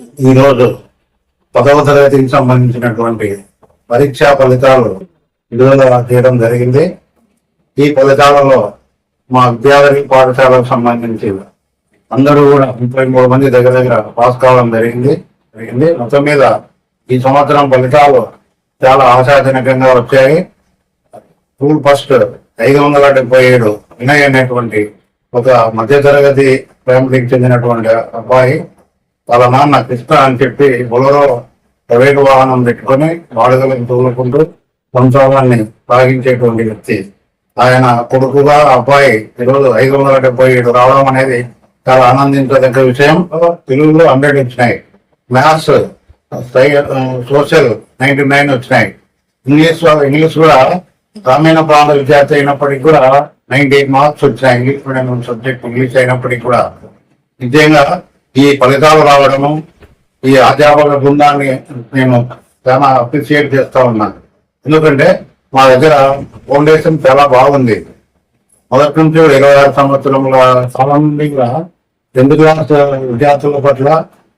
ఈరోజు పదవ తరగతికి సంబంధించినటువంటి పరీక్షా ఫలితాలు విడుదల చేయడం జరిగింది. ఈ ఫలితాలలో మా విద్యాలయ పాఠశాలకు సంబంధించి అందరూ కూడా ముప్పై మూడు మంది దగ్గర దగ్గర పాస్ కావడం జరిగింది. జరిగింది. మొత్తం మీద ఈ సంవత్సరం ఫలితాలు చాలా ఆశాజనకంగా వచ్చాయి. స్కూల్ ఫస్ట్ ఐదు వందల డెబ్బై ఏడు వినయ్ అనేటువంటి ఒక మధ్యతరగతి ఫ్యామిలీకి చెందినటువంటి అబ్బాయి వాళ్ళ నాన్న కృష్ణ అని చెప్పి బొలరో ప్రైవేట్ వాహనం పెట్టుకొని వాడుకలకు తోలుకుంటూ సంసారాన్ని సాగించేటువంటి వ్యక్తి. ఆయన కొడుకుగా అబ్బాయి ఈరోజు ఐదు వందల డెబ్బై ఏడు రావడం అనేది చాలా ఆనందించదగ్గ విషయం. తెలుగులో హండ్రెడ్ వచ్చినాయి. మ్యాథ్స్ సోషల్ నైన్టీ నైన్ వచ్చినాయి. ఇంగ్లీష్ ఇంగ్లీష్ కూడా గ్రామీణ ప్రాంత విద్యార్థి అయినప్పటికీ కూడా నైన్టీ ఎయిట్ మార్క్స్ వచ్చినాయి. ఇంగ్లీష్ మీడియం సబ్జెక్ట్ ఇంగ్లీష్ అయినప్పటికీ కూడా. నిజంగా ఈ ఫలితాలు రావడము ఈ అధ్యాపక బృందాన్ని నేను చాలా అప్రిషియేట్ చేస్తా ఉన్నాను ఎందుకంటే మా దగ్గర ఫౌండేషన్ చాలా బాగుంది. మొదటి నుంచి ఇరవై ఆరు సంవత్సరముల కాలం నుండి కూడా టెన్త్ క్లాస్ విద్యార్థుల పట్ల?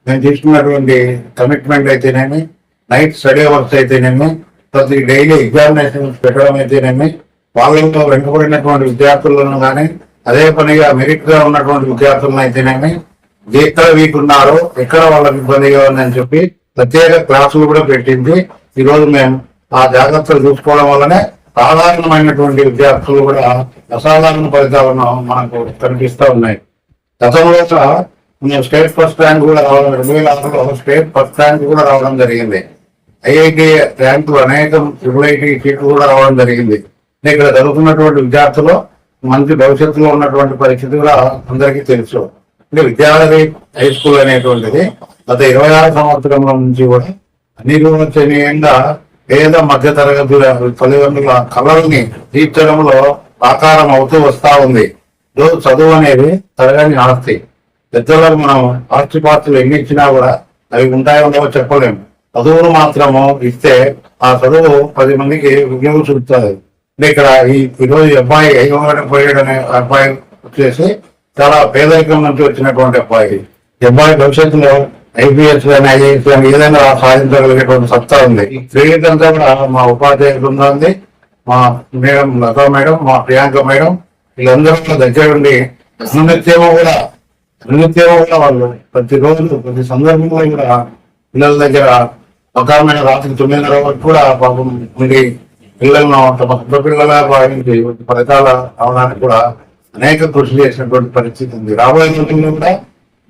నేను తీసుకున్నటువంటి కమిట్మెంట్ అయితేనేమి నైట్ స్టడీ అవర్స్ అయితేనేమి ప్రతి డైలీ ఎగ్జామినేషన్స్ పెట్టడం అయితేనేమి వాళ్ళతో వెనుకబడినటువంటి విద్యార్థులను కానీ అదే పనిగా మెరిట్గా ఉన్నటువంటి విద్యార్థులను అయితేనేమి ఎక్కడ వీక్ ఉన్నారో ఎక్కడ వాళ్ళకి ఇబ్బందిగా ఉందని చెప్పి ప్రత్యేక క్లాసులు కూడా పెట్టింది. ఈ రోజు మేము ఆ జాగ్రత్తలు చూసుకోవడం వల్లనే సాధారణమైనటువంటి విద్యార్థులు కూడా అసాధారణ ఫలితాలను మనకు కనిపిస్తూ ఉన్నాయి. గతంలో మేము స్టేట్ ఫస్ట్ ర్యాంక్ కూడా రావడం రెండు వేల ఆరులో స్టేట్ ఫస్ట్ ర్యాంక్ కూడా రావడం జరిగింది. ఐఐటి ర్యాంకులు అనేకం ట్రిపుల్ ఐటి సీట్లు కూడా రావడం జరిగింది. ఇక్కడ జరుగుతున్నటువంటి విద్యార్థులు మంచి భవిష్యత్తులో ఉన్నటువంటి పరిస్థితి కూడా అందరికీ తెలుసు. అంటే విద్యాలయ హై స్కూల్ అనేటువంటిది గత ఇరవై ఆరు సంవత్సరంలో నుంచి కూడా అనిర్వచనీయంగా పేద మధ్య తరగతుల తల్లిదండ్రుల కళల్ని తీర్చడంలో ఆకారం అవుతూ వస్తా ఉంది. రోజు చదువు అనేది తరగని ఆస్తి. పెద్దలకు మనం ఆస్తిపాస్తులు ఎన్ని ఇచ్చినా కూడా అవి ఉంటాయో చెప్పలేము. చదువును మాత్రము ఇస్తే ఆ చదువు పది మందికి ఉద్యోగం చూపుతుంది. ఇక్కడ ఈ ఈరోజు అబ్బాయి ఐదు పోయాడనే పోయాడు అనే అబ్బాయి వచ్చేసి చాలా పేదరికం నుంచి వచ్చినటువంటి అబ్బాయి. అబ్బాయి భవిష్యత్తులో ఐపీఎస్ కానీ ఐఏఎస్ కానీ ఏదైనా సాధించగలిగేటువంటి సత్తా ఉంది. ఈ క్రెడిట్ అంతా కూడా మా ఉపాధ్యాయ బృందం ఉంది మా మేడం లతా మేడం మా ప్రియాంక మేడం వీళ్ళందరూ కూడా దగ్గర ఉండి అనునిత్యము కూడా అనునిత్యము కూడా వాళ్ళు ప్రతిరోజు ప్రతి సందర్భంలో కూడా పిల్లల దగ్గర ఒక ఆమె రాత్రి తొమ్మిదిన్నర వరకు కూడా పాపం ఉండి పిల్లలను తమ సొంత పిల్లలుగా భావించి ఫలితాల అవడానికి కూడా అనేక కృషి చేసినటువంటి పరిస్థితి ఉంది. రాబోయే రోజుల్లో కూడా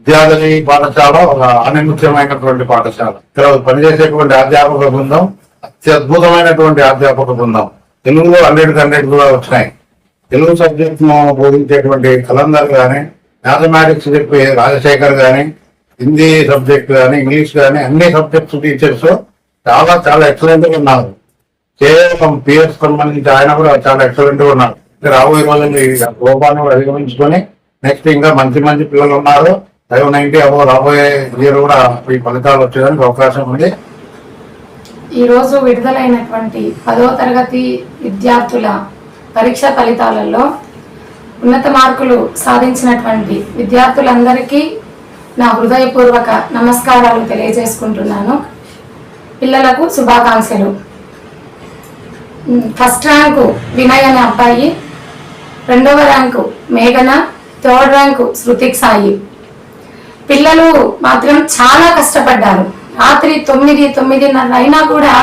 విద్యార్థి పాఠశాల ఒక అనిముఖ్యమైనటువంటి పాఠశాల. ఇక్కడ పనిచేసేటువంటి అధ్యాపక బృందం అత్యద్భుతమైనటువంటి అధ్యాపక బృందం. తెలుగులో హండ్రెడ్ హండ్రెడ్ కూడా వచ్చినాయి. తెలుగు సబ్జెక్ట్ బోధించేటువంటి కలందర్ కానీ మ్యాథమెటిక్స్ చెప్పే రాజశేఖర్ కానీ హిందీ సబ్జెక్ట్ కానీ ఇంగ్లీష్ కానీ అన్ని సబ్జెక్ట్స్ టీచర్స్ చాలా చాలా ఎక్సలెంట్గా ఉన్నారు. కేవలం పిఎస్ సంబంధించి ఆయన కూడా చాలా ఎక్సలెంట్గా ఉన్నారు. రాబోయే రోజుల్లో ఈ లోపాన్ని అధిగమించుకొని నెక్స్ట్ ఇంకా మంచి మంచి పిల్లలు ఉన్నారు. ఫైవ్ నైన్టీ అబో రాబోయే ఇయర్ కూడా ఈ ఫలితాలు వచ్చేదానికి అవకాశం ఉంది. ఈ రోజు విడుదలైనటువంటి పదవ తరగతి విద్యార్థుల పరీక్ష ఫలితాలలో ఉన్నత మార్కులు సాధించినటువంటి విద్యార్థులందరికీ నా హృదయపూర్వక నమస్కారాలు తెలియజేసుకుంటున్నాను. పిల్లలకు శుభాకాంక్షలు. ఫస్ట్ ర్యాంకు వినయ్ అనే అబ్బాయి రెండవ ర్యాంకు మేఘన థర్డ్ ర్యాంకు శృతిక్ సాయి. పిల్లలు మాత్రం చాలా కష్టపడ్డారు. రాత్రి తొమ్మిది తొమ్మిదిన్నర అయినా కూడా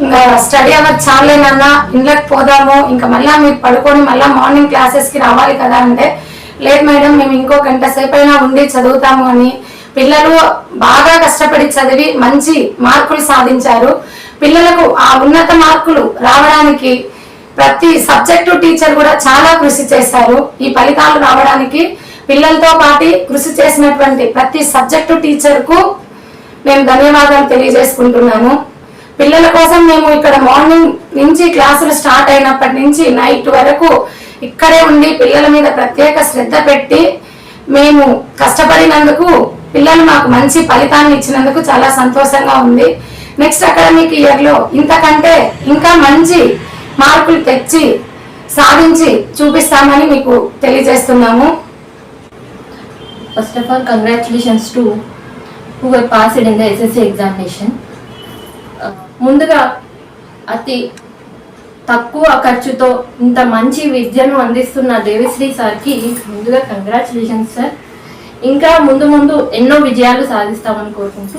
ఇంకా స్టడీ అవర్ చాలేనన్నా ఇంట్లోకి పోదాము ఇంకా మళ్ళా మీరు పడుకొని మళ్ళా మార్నింగ్ క్లాసెస్కి రావాలి కదా అంటే లేదు మేడం మేము ఇంకో గంట సేపు అయినా ఉండి చదువుతాము అని పిల్లలు బాగా కష్టపడి చదివి మంచి మార్కులు సాధించారు. పిల్లలకు ఆ ఉన్నత మార్కులు రావడానికి ప్రతి సబ్జెక్టు టీచర్ కూడా చాలా కృషి చేశారు. ఈ ఫలితాలు రావడానికి పిల్లలతో పాటు కృషి చేసినటువంటి ప్రతి సబ్జెక్టు టీచర్కు ధన్యవాదాలు తెలియజేసుకుంటున్నాను. పిల్లల కోసం మేము ఇక్కడ మార్నింగ్ నుంచి క్లాసులు స్టార్ట్ అయినప్పటి నుంచి నైట్ వరకు ఇక్కడే ఉండి పిల్లల మీద ప్రత్యేక శ్రద్ధ పెట్టి మేము కష్టపడినందుకు పిల్లలు మాకు మంచి ఫలితాన్ని ఇచ్చినందుకు చాలా సంతోషంగా ఉంది. నెక్స్ట్ అకాడమిక్ ఇయర్లో ఇంతకంటే ఇంకా మంచి మార్కులు తెచ్చి సాధించి చూపిస్తామని మీకు తెలియజేస్తున్నాము. First of all congratulations to who pass in the the examination uh, ముందుగా అతి తక్కువ ఖర్చుతో ఇంత మంచి విద్యను అందిస్తున్న దేవిశ్రీ సార్కి ముందుగా కంగ్రాచులేషన్స్ సార్ ఇంకా ముందు ముందు ఎన్నో విజయాలు సాధిస్తామని కోరుకుంటూ